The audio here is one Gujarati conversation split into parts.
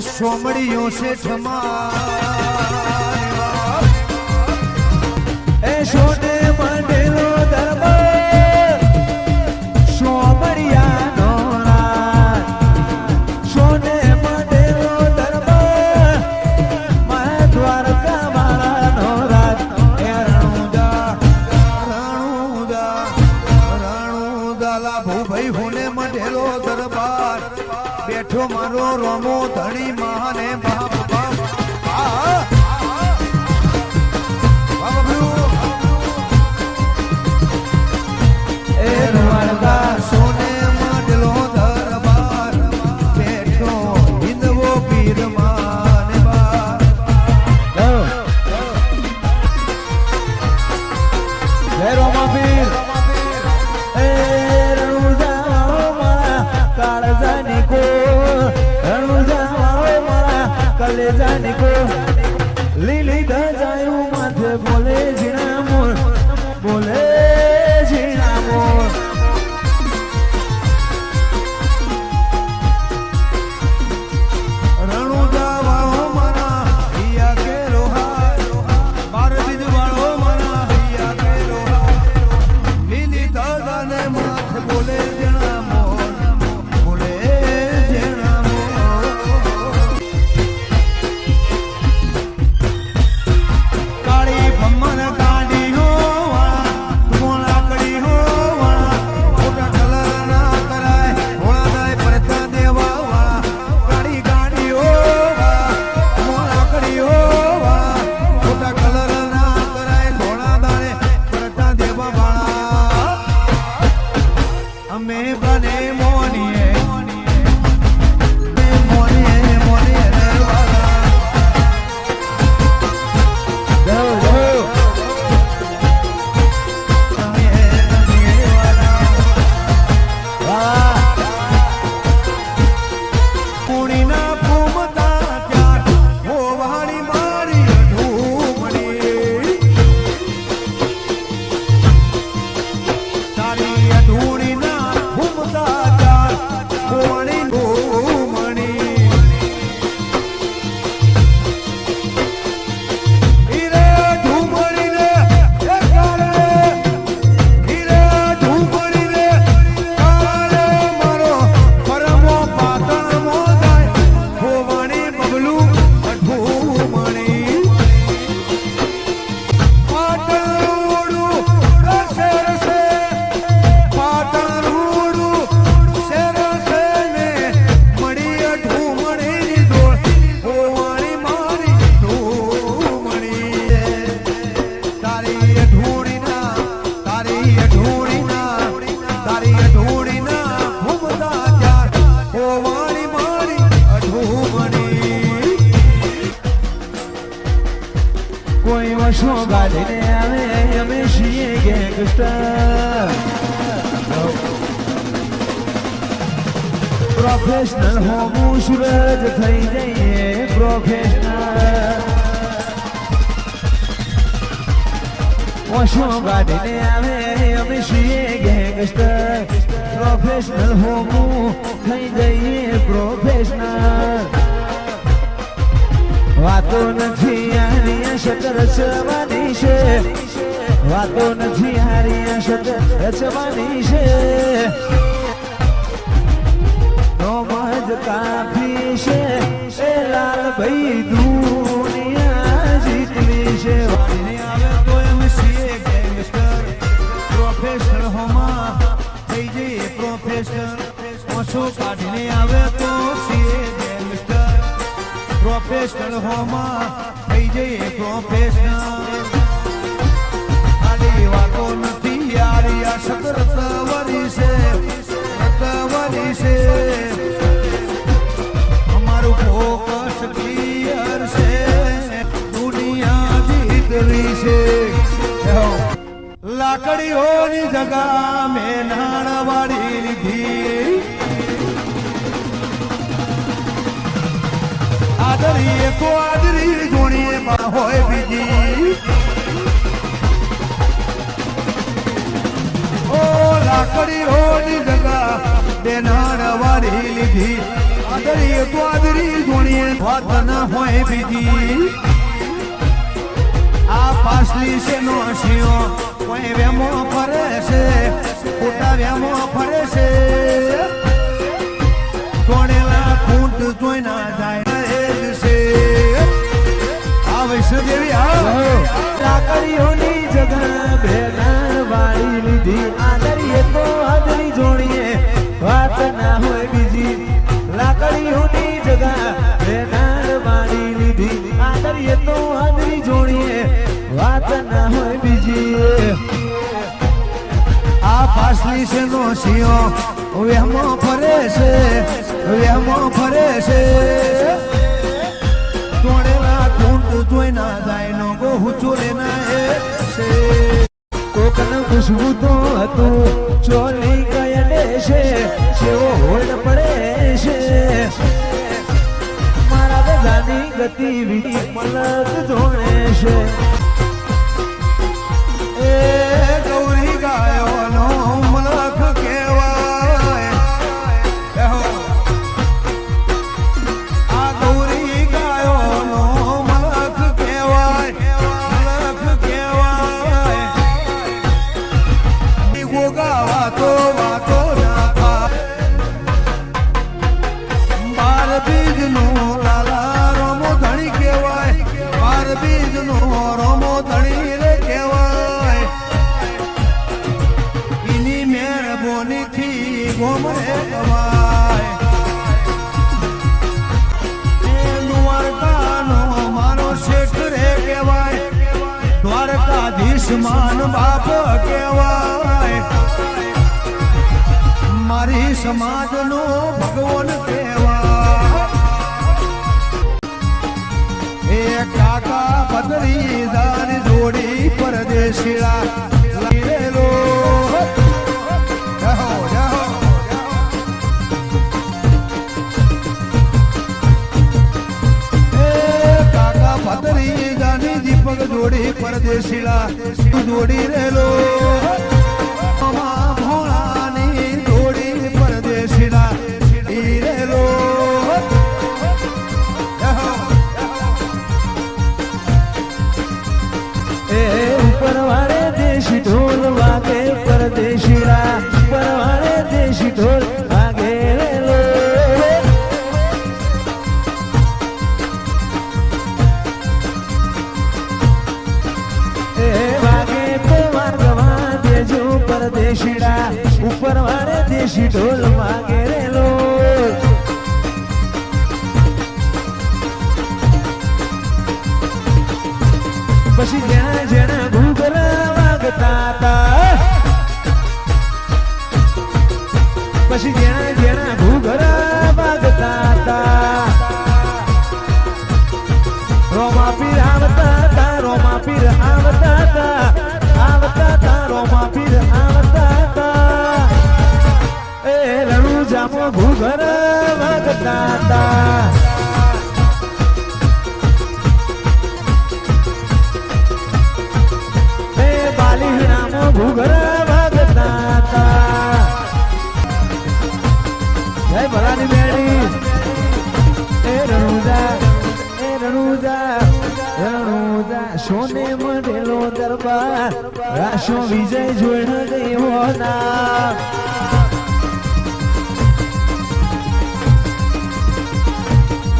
સોમડીઓ શેઠમાં João de neve, a mexia que é gostar. Professional, homo, chuva de trem, professional. ઓછો ગાડીને આવે અમે છીએ ગેંગસ્ટર પ્રોફેશનલ હોમું થઈ જઈએ પ્રોફેશનલ વાતો નથી આની અશત રચવાની છે. વાતો નથી આની અશત રચવાની છે. પ્રોફેશનલ હોમાં થઈ જઈએ પ્રોફેશનલ ખાલી વાતો નથી યાર આ સતરત વરી છે, સતત વરી છે. અમારું ફોકસ ક્લિયર છે, દુનિયા જીતવી છે. લાકડીઓની જગા મેં નાણવાડી લીધી. આ પાસલી છે નો શિયો કોઈ વેમો ફરે છે, ખોટા ફરે છે. તોડેલા ખૂંટ જોઈ ના જાય? આ શિયો વેમો ફરે છે વેમો ફરે છે. તોડેલા ખૂંટ જોઈ ના જાય નો ગોહુ ચોરે ના એ છે કોકન ખુશબુ તો હતું, ચોરી ગયા છે જેવો હોડ પડે છે. મારા બધાની ગતિવિધિ મલક જોડે છે. ગોમરે ગવાય મારો શેઠ રે કહેવાય દ્વારકાધીશ માન બાપ કહેવાય મારી સમાજનો ભગવાન કહેવાય એ કાકા બદરી દાન જોડી પરદેશીલા પરદેશીલા જોડી રેલો ઘૂઘરા વાગતા બાલીહણામાં ઘૂઘરા વાગતા હતા જય ભલાની બેડી એ રણુજા એ રણુજા રણુજા, સોને મળેલો દરબાર. રાશો વિજય જોઈ દેવો ના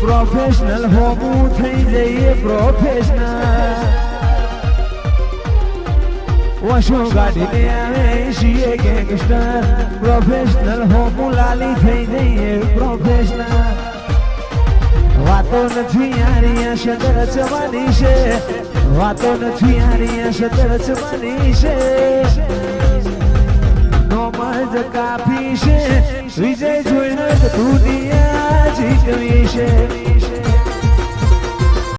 પ્રોફેશનલ હોવું થઈ જઈએ પ્રોફેશનલ વશો ગાડીને આવે છીએ ગેંગસ્ટર પ્રોફેશનલ હોવું લાલી થઈ જઈએ પ્રોફેશનલ વાતો નથી યારી સદર ચવાની છે. વાતો નથી યારી સદર ચવાની છે. નોમજ કાફી છે વિજય જોઈને જ દુનિયા જીતવી છે